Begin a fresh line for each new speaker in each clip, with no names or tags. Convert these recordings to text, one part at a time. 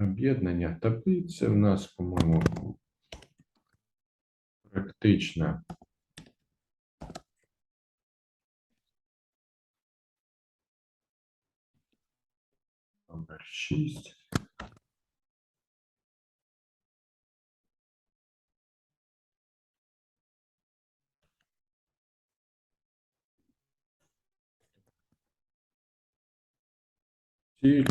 об'єднання таблиць. Це в нас, по-моєму, практична. Номер 6. Ціль.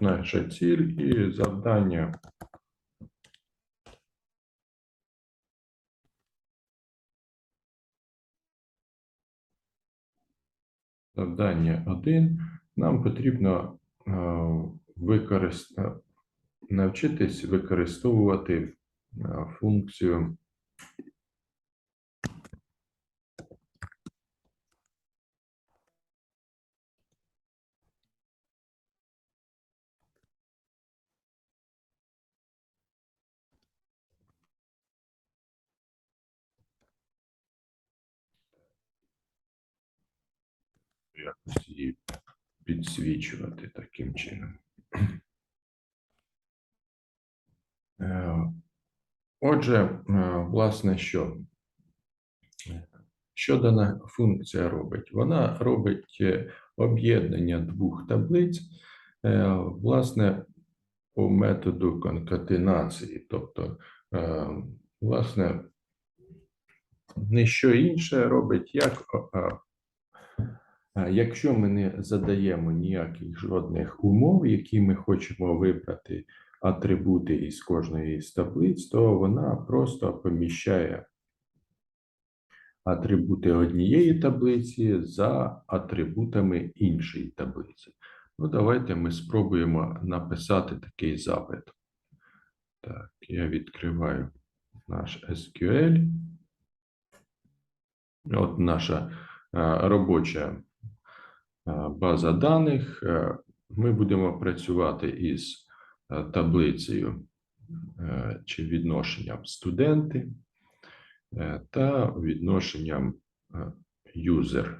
Наша ціль і завдання. Завдання 1. Нам потрібно е, використ- навчитись використовувати е, функцію якось її підсвічувати таким чином. Е, Отже, е, власне, що? Що дана функція робить? Вона робить е, об'єднання двох таблиць, власне, по методу конкатенації. Тобто, власне, не що інше робить, як Якщо ми не задаємо ніяких жодних умов, які ми хочемо вибрати атрибути із кожної з таблиць, то вона просто поміщає атрибути однієї таблиці за атрибутами іншої таблиці. Ну, давайте ми спробуємо написати такий запит. Так, я відкриваю наш SQL. От наша е, робоча база даних. Е, Ми будемо працювати із е, таблицею е, чи відношенням студенти е, та відношенням е, user.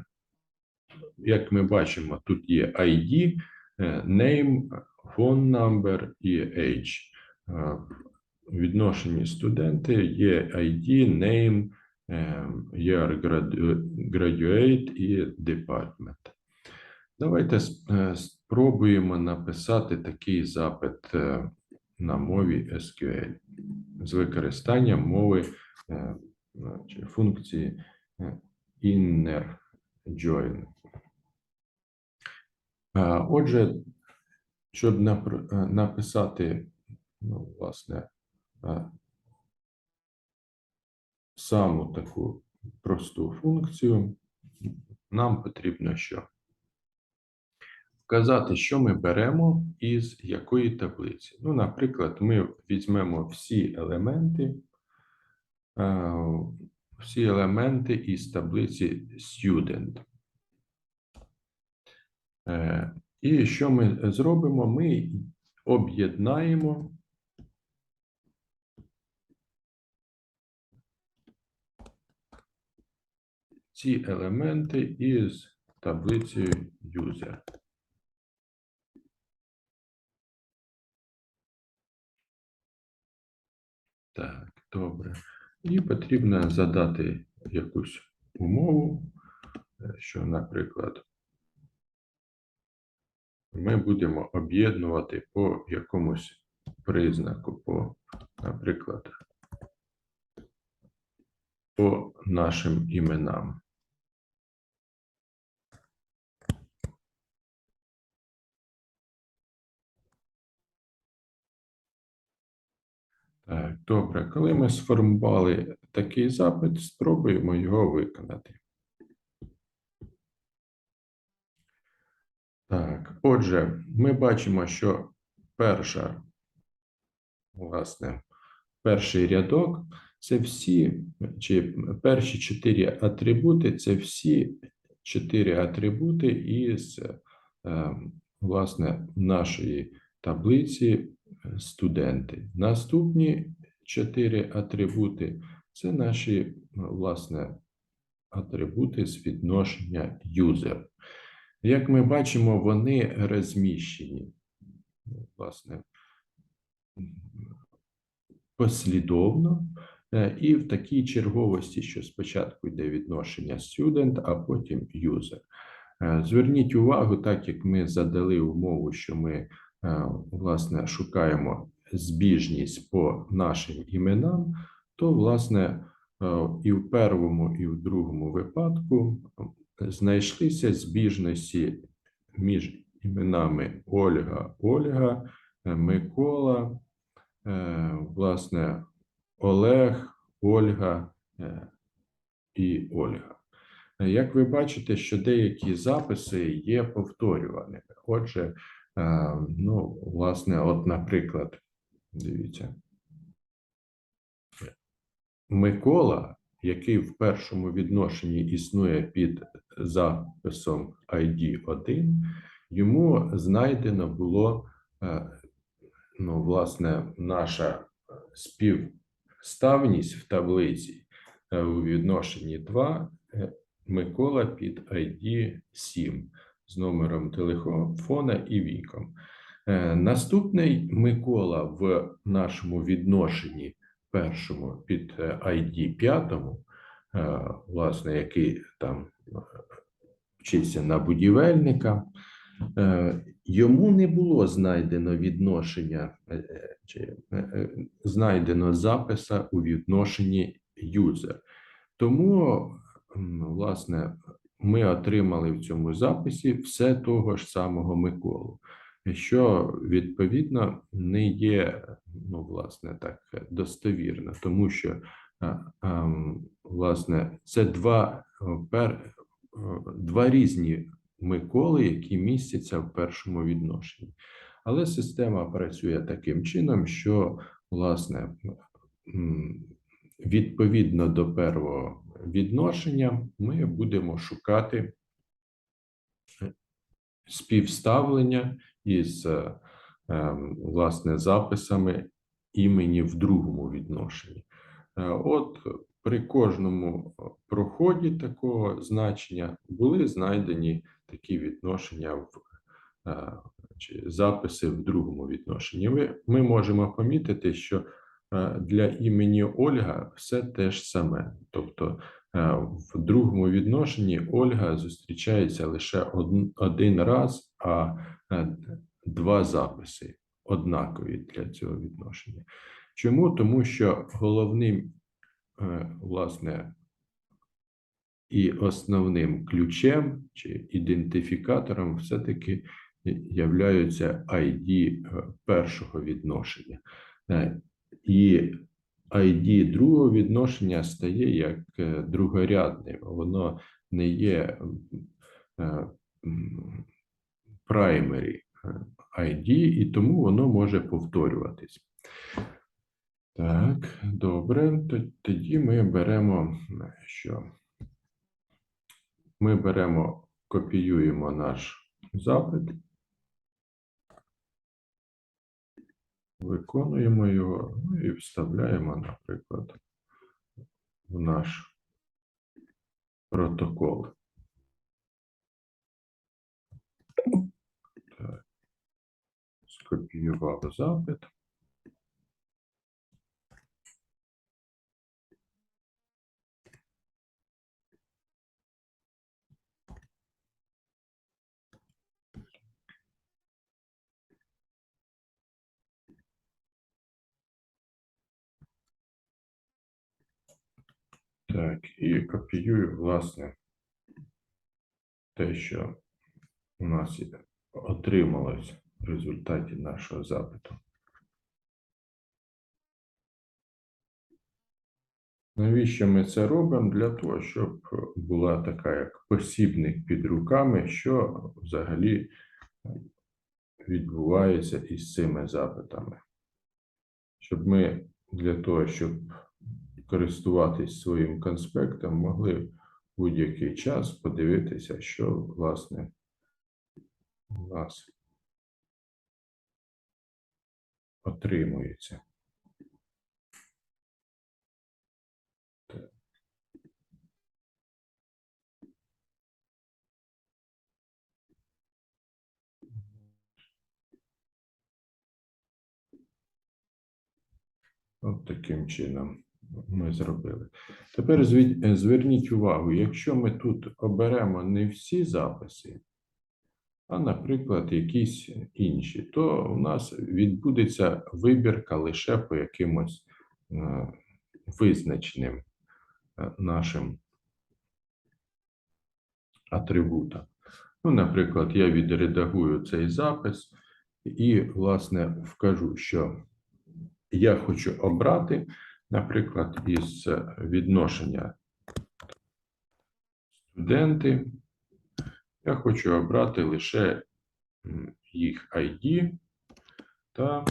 Як ми бачимо, тут є ID, е, name, phone number і age. Е, В відношенні студенти є ID, name, е, year graduate і department. Давайте е, спробуємо написати такий запит е, на мові SQL з використанням мови е, функції inner join. Отже, щоб написати, ну, власне, саму таку просту функцію, нам потрібно що? Вказати, що ми беремо із якої таблиці. Ну, наприклад, ми візьмемо всі елементи, е, всі елементи із таблиці Student. Е, І що ми зробимо? Ми об'єднаємо ці елементи із таблицею user. Так, добре. І потрібно задати якусь умову, е, що, наприклад, ми будемо об'єднувати по якомусь признаку, по, наприклад, по нашим іменам. Так, добре. Коли ми сформували такий запит, спробуємо його виконати. Так, отже, ми бачимо, що перша, власне, перший рядок це всі, чи перші чотири атрибути це всі чотири атрибути із е, власне, нашої таблиці е, студенти. Наступні чотири атрибути це наші, власне, атрибути з відношення user. Як ми бачимо, вони розміщені, власне, послідовно е, і в такій черговості, що спочатку йде відношення student, а потім user. Е, Зверніть увагу, так як ми задали умову, що ми е, власне шукаємо збіжність по нашим іменам, то власне е, і в першому, і в другому випадку знайшлися збіжності між іменами Ольга, Ольга, е, Микола, е, власне, Олег, Ольга е, і Ольга. Е, Як ви бачите, що деякі записи є повторюваними. Отже, е, ну, власне, от, наприклад, дивіться, Микола, який в першому відношенні існує під записом ID1, йому знайдено було, е, ну, власне, наша співставність в таблиці е, у відношенні 2 е, Микола під ID 7 з номером телефона і віком. Е, Наступний Микола в нашому відношенні першому під е, ID 5, е, власне, який там е, вчився на будівельника, е, йому не було знайдено відношення е, е, чи е, е, знайдено записа у відношенні user. Тому, власне, ми отримали в цьому записі все того ж самого Миколу, що відповідно не є, ну, власне, так достовірно, тому що ем, власне це два, е, пер, е, два різні Миколи, які містяться в першому відношенні. Але система працює таким чином, що власне відповідно до первого відношення ми будемо шукати співставлення із е, ем, власне записами імені в другому відношенні. Е, От при кожному проході такого значення були знайдені такі відношення в е, чи записи в другому відношенні. Ми, ми можемо помітити, що е, для імені Ольга все те ж саме. Тобто е, в другому відношенні Ольга зустрічається лише один, раз, а е, два записи однакові для цього відношення. Чому? Тому що головним, е, власне, і основним ключем чи ідентифікатором все-таки являються ID е, першого відношення. Е, І ID другого відношення стає як е, другорядним. Воно не є е, primary е, ID, і тому воно може повторюватись. Так, добре. Тоді ми беремо е, що? Ми беремо, копіюємо наш запит, виконуємо його ну, і вставляємо, наприклад, в наш протокол. Так. Скопіював запит. Так, і копіюю, власне, те, що у нас отрималось в результаті нашого запиту. Навіщо ми це робимо? Для того, щоб була така як посібник під руками, що взагалі відбувається із цими запитами. Щоб ми для того, щоб користуватись своїм конспектом, могли в будь-який час подивитися, що власне у нас отримується. От таким чином ми зробили. Тепер е, зверніть увагу, якщо ми тут оберемо не всі записи, а, наприклад, якісь інші, то у нас відбудеться вибірка лише по якимось е, визначеним е, нашим атрибутам. Ну, наприклад, я відредагую цей запис і, власне, вкажу, що я хочу обрати, наприклад, із відношення студенти. Я хочу обрати лише їх ID та,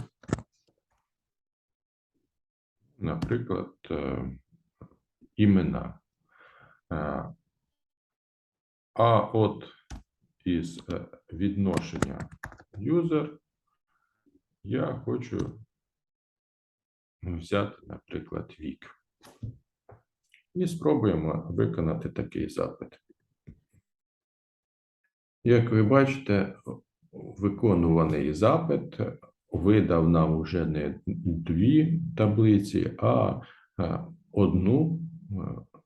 наприклад, е, імена. Е, А от із е, відношення user я хочу взяти, наприклад, вік. І спробуємо виконати такий запит. Як ви бачите, виконуваний запит видав нам вже не дві таблиці, а одну,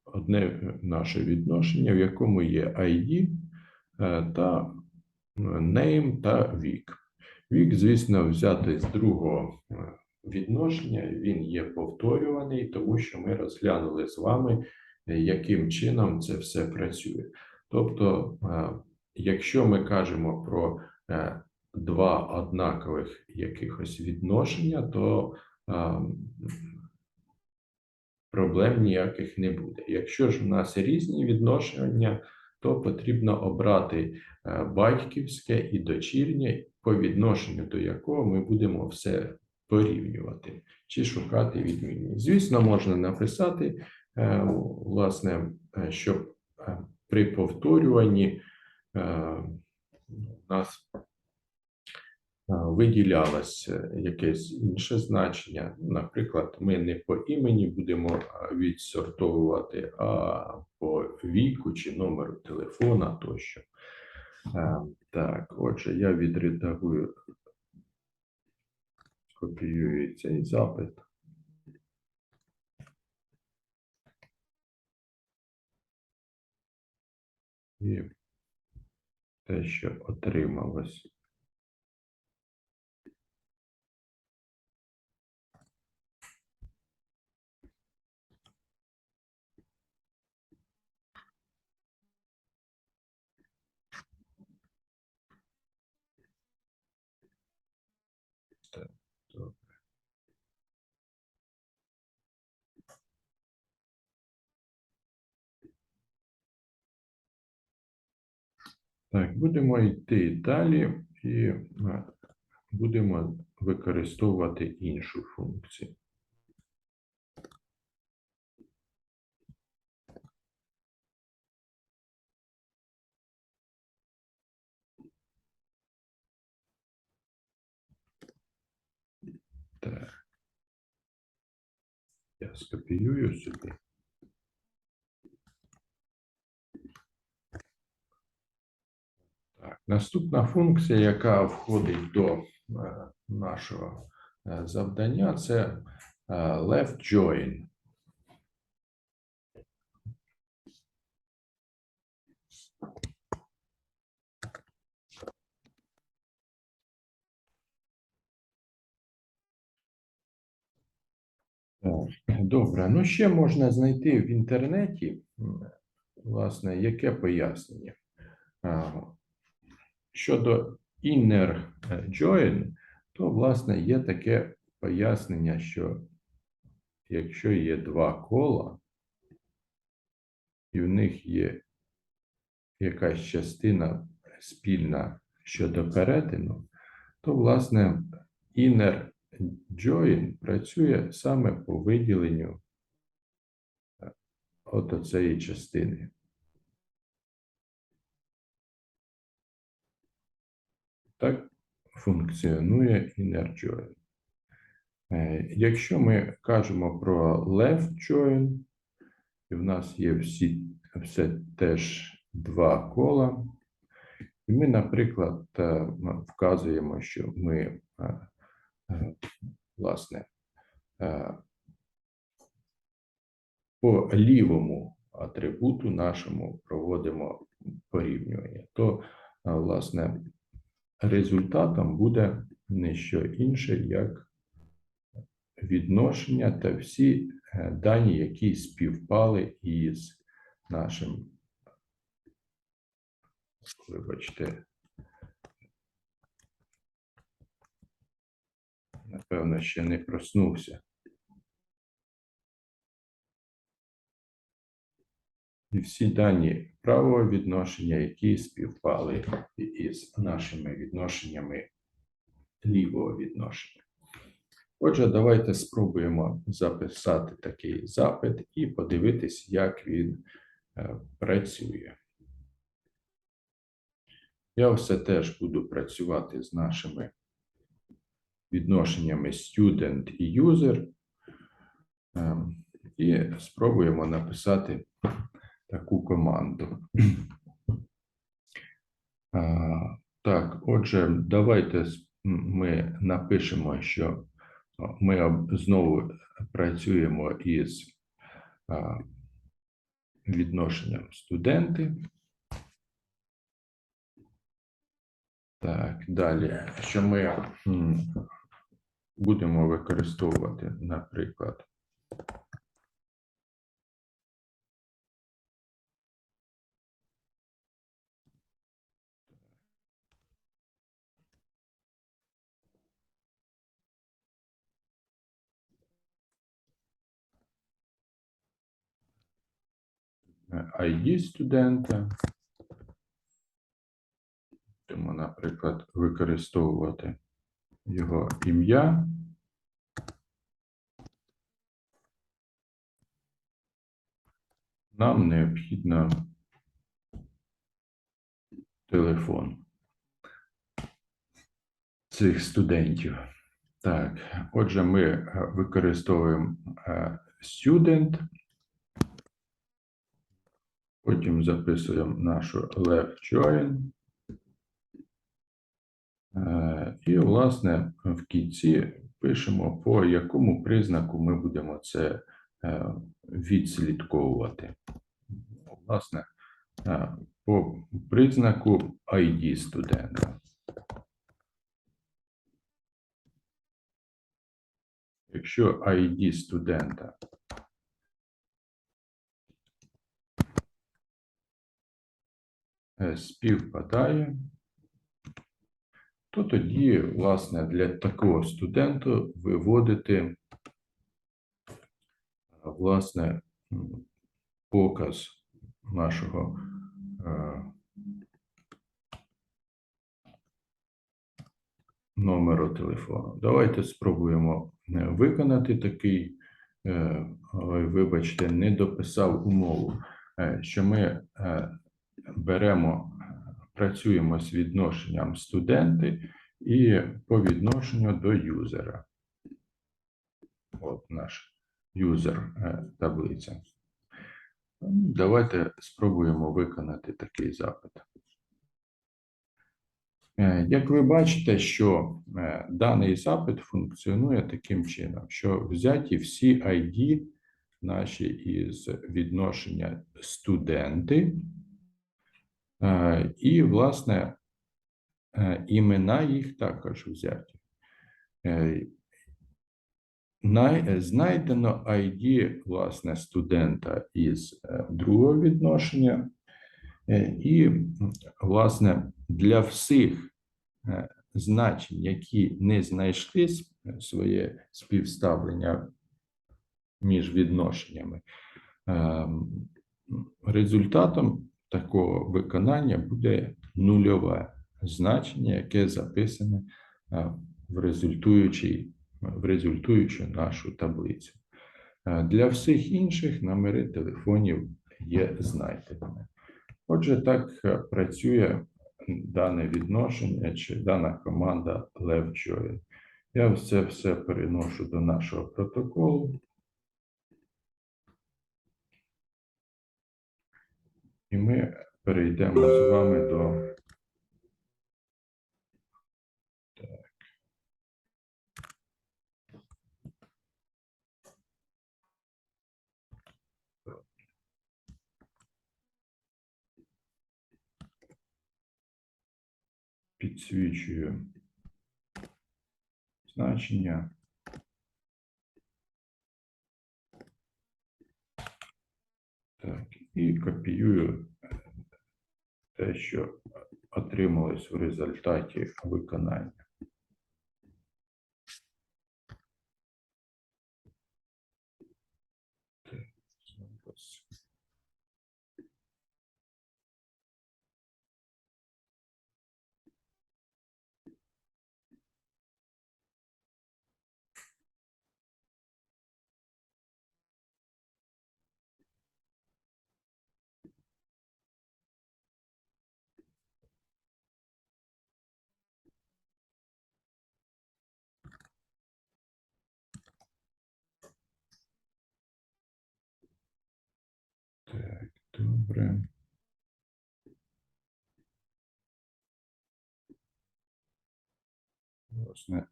одне наше відношення, в якому є ID е, та name та вік. Вік, звісно, взяти з другого е, відношення, він є повторюваний, тому що ми розглянули з вами, е, яким чином це все працює. Тобто, е, якщо ми кажемо про е, два однакових якихось відношення, то проблем ніяких не буде. Якщо ж в нас різні відношення, то потрібно обрати батьківське і дочірнє, по відношенню до якого ми будемо все порівнювати чи шукати відмінність. Звісно, можна написати, е, власне, е, щоб е, при повторюванні у нас виділялось якесь інше значення. Наприклад, ми не по імені будемо відсортовувати, а по віку чи номеру телефона тощо. Так, отже, я відредагую, копіюю цей запит. І те, що отрималось. Так, добре. Так, будемо йти далі і будемо використовувати іншу функцію. Так. Я скопіюю собі. Наступна функція, яка входить до е, нашого е, завдання, це е, left join. Добре, ну ще можна знайти в інтернеті, власне, яке пояснення. Щодо inner е, join, то, власне, є таке пояснення, що якщо є два кола, і в них є якась частина спільна щодо перетину, то, власне, inner join працює саме по виділенню е, от оцеї частини. Так функціонує inner join. Е, Якщо ми кажемо про left join, і в нас є всі, все теж два кола, і ми, наприклад, е, вказуємо, що ми, е, власне, по лівому атрибуту нашому проводимо порівнювання, то, власне, результатом буде не що інше, як відношення та всі е, дані, які співпали із нашим, вибачте, напевно, ще не проснувся. І всі дані правого відношення, які співпали із нашими відношеннями лівого відношення. Отже, давайте спробуємо записати такий запит і подивитись, як він е, працює. Я все теж буду працювати з нашими відношеннями student і user. Ем, І спробуємо написати таку команду. Так, отже, давайте ми напишемо, що ми знову працюємо із відношенням студенти. Так, далі, що ми будемо використовувати, наприклад, ID студента. Будемо, наприклад, використовувати його ім'я. Нам необхідно телефон цих студентів. Так, отже, ми е, використовуємо е, student, потім записуємо нашу left join. Е, І, власне, в кінці пишемо, по якому признаку ми будемо це е, відслідковувати. Власне, е, по признаку ID студента. Якщо ID студента співпадає, то тоді, власне, для такого студента виводити е, власне показ нашого е, номеру телефону. Давайте спробуємо е, виконати такий, е, вибачте, не дописав умову, е, що ми е, беремо, е, працюємо з відношенням студенти і по відношенню до юзера. От наш юзер е, таблиця. Давайте спробуємо виконати такий запит. Е, Як ви бачите, що даний запит функціонує таким чином, що взяті всі ID наші із відношення студенти, і, власне, е, імена їх також взяті. Е, Знайдено ID, власне, студента із е, другого відношення, Е, І, власне, для всіх е, значень, які не знайшли своє співставлення між відношеннями, ем, результатом такого виконання буде нульове значення, яке записане е, в в результуючу нашу таблицю. Е, Для всіх інших номери телефонів є знайденими. Отже, так е, працює дане відношення чи дана команда LeftJoin. Я це все переношу до нашого протоколу. І ми перейдемо з вами до підсвічую значення. Так, і копіюю те, що отрималось в результаті виконання. Так, зараз. Так, добре. Власне,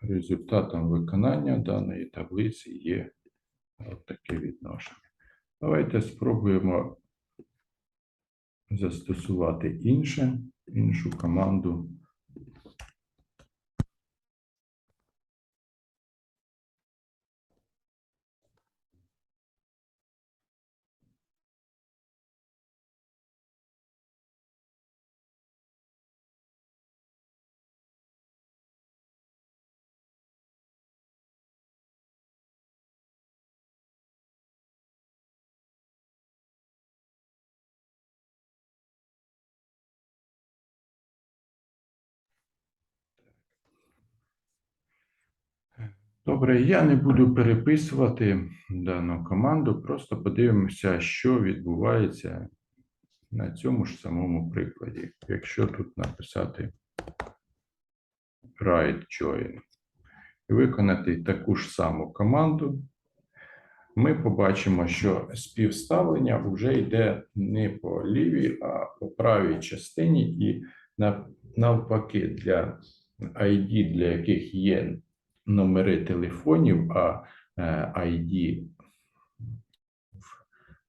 результатом виконання даної таблиці є таке відношення. Давайте спробуємо застосувати інше, іншу команду. Добре, я не буду переписувати дану команду, просто подивимося, що відбувається на цьому ж самому прикладі. Якщо тут написати write join і виконати таку ж саму команду, ми побачимо, що співставлення вже йде не по лівій, а по правій частині, і навпаки, для ID, для яких є номери телефонів, а е, ID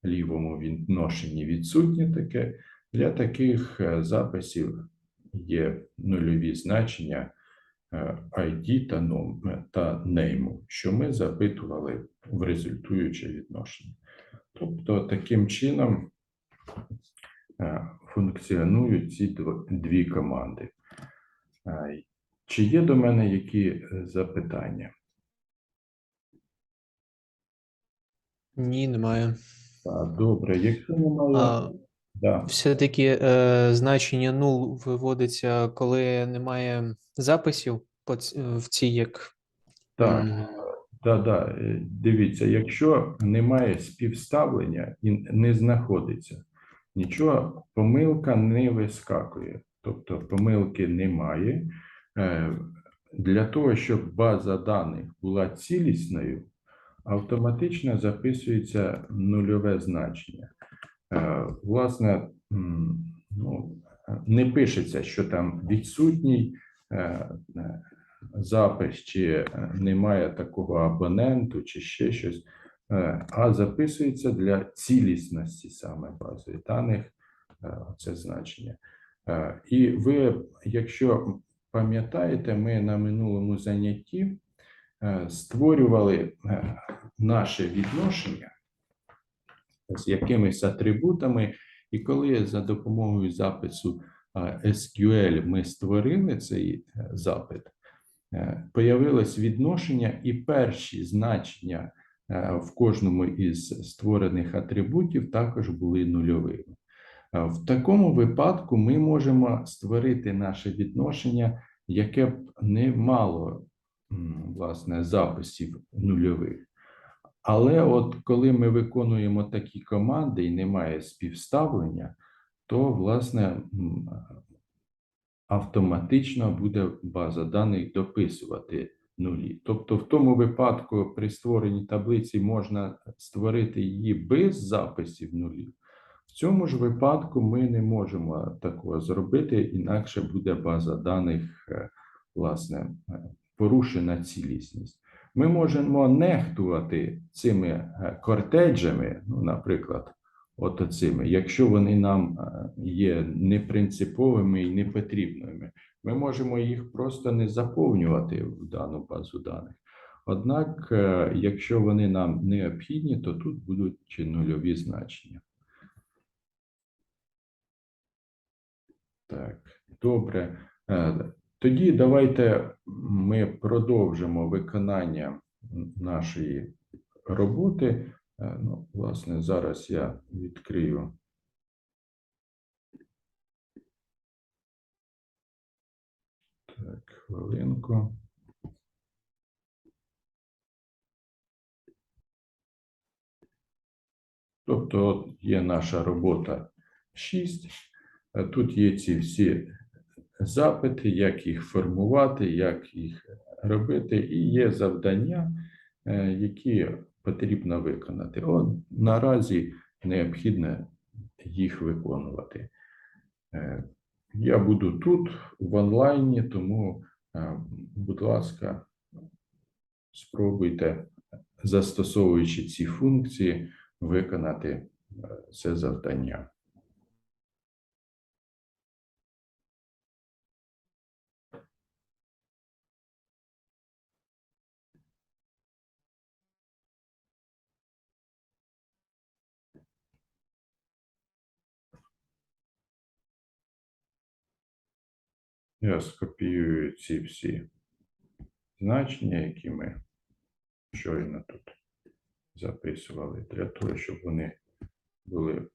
в лівому відношенні відсутнє таке. Для таких е, записів є нульові значення е, ID та ном- та нейму, що ми запитували в результуюче відношення. Тобто, таким чином функціонують ці дві команди. Е, Чи є до мене які е, запитання?
Ні, немає.
Так, добре, якщо немає,
А,
да.
все-таки е, значення нул виводиться, коли немає записів в цій як.
Так,
м,
да, да. е, Дивіться, якщо немає співставлення і не знаходиться, нічого, помилка не вискакує. Тобто помилки немає. Е, Для того, щоб база даних була цілісною, автоматично записується нульове значення. Е, Власне, ну, не пишеться, що там відсутній е, запис, чи немає такого абоненту, чи ще щось, а записується для цілісності саме бази даних це значення. І ви, якщо пам'ятаєте, ми на минулому занятті е, створювали е, наше відношення з якимись атрибутами, і коли за допомогою запису SQL ми створили цей е, запит, е, появилось відношення, і перші значення е, в кожному із створених атрибутів також були нульовими. Е, В такому випадку ми можемо створити наше відношення, яке б не мало власне записів нульових. Але от коли ми виконуємо такі команди і немає співставлення, то власне автоматично буде база даних дописувати нулі. Тобто, в тому випадку при створенні таблиці можна створити її без записів нулів. В цьому ж випадку ми не можемо такого зробити, інакше буде база даних, е, власне, е, порушена цілісність. Ми можемо нехтувати цими е, кортеджами, ну, наприклад, от цими, якщо вони нам є непринциповими і непотрібними. Ми можемо їх просто не заповнювати в дану базу даних. Однак, якщо вони нам необхідні, то тут будуть нульові значення. Так, добре. Е, Тоді давайте ми продовжимо виконання нашої роботи. Е, Ну, власне, зараз я відкрию. Так, хвилинку. Тобто, є наша робота 6. Е, Тут є ці всі запити, як їх формувати, як їх робити, і є завдання, е, які потрібно виконати. От наразі необхідно їх виконувати. Е, Я буду тут в онлайні, тому, будь ласка, спробуйте, застосовуючи ці функції, виконати це завдання. Я скопіюю ці всі значення, які ми щойно тут записували, для того, щоб вони були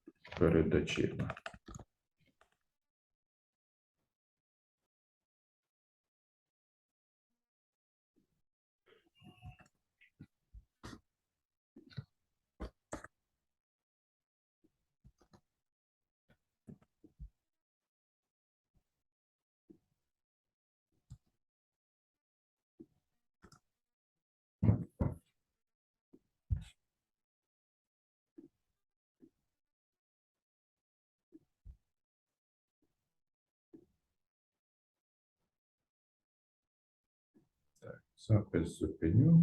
Ça s'appelle ce peignot.